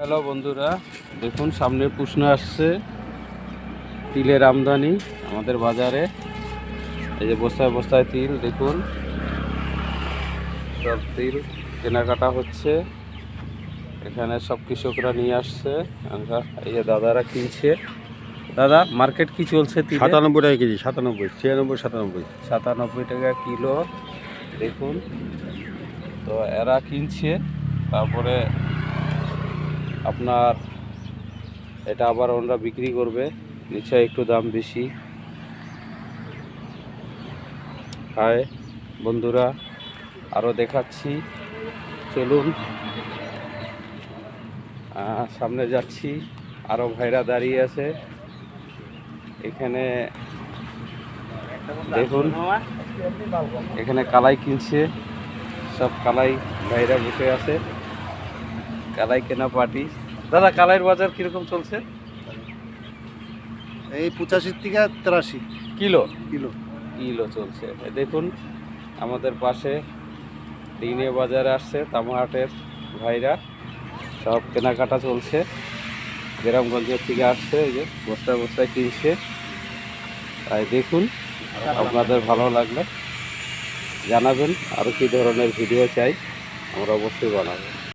Hello বন্ধুরা দেখুন সামনে প্রশ্ন আসছে তিলের আমদানি আমাদের বাজারে। এই যে বস্তায় বস্তায় তিল দেখুন। সব তিল কেনাকাটা হচ্ছে। এখানে সব কৃষকরা নিয়ে আসছে। আমরা এই যে দাদারা কিনছে। দাদা মার্কেট কি চলছে তিল? সাতানব্বই টাকা কেজি সাতানব্বই ছিয়ানব্বই সাতানব্বই। সাতানব্বই টাকা কিলো দেখুন। তো এরা কিনছে তারপরে আপনার এটা আবার ওনারা বিক্রি করবে নিশ্চয় একটু দাম বেশি। হায় বন্ধুরা আরও দেখাচ্ছি। চলুন। সামনে যাচ্ছি। আরও ভাইরা দাঁড়িয়ে আছে। এখানে দেখুন, এখানে কালাই কিনছে। সব কালাই ভাইরা বসে আছে। কালাই কেনা পার্টি। দাদা কালাইয়ের বাজার কীরকম চলছে? এই পঁচাশি থেকে তেরাশি কিলো? কিলো। কিলো চলছে। দেখুন আমাদের পাশে দিনে বাজারে আসছে তামাহাটের ভাইরা। সব কেনাকাটা চলছে। গ্রামগঞ্জের থেকে আসছে এই যে বস্তায় বস্তায় কিনছে। তাই দেখুন আপনাদের ভালো লাগলে জানাবেন। আরও কী ধরনের ভিডিও চাই আমরা অবশ্যই বানাবো।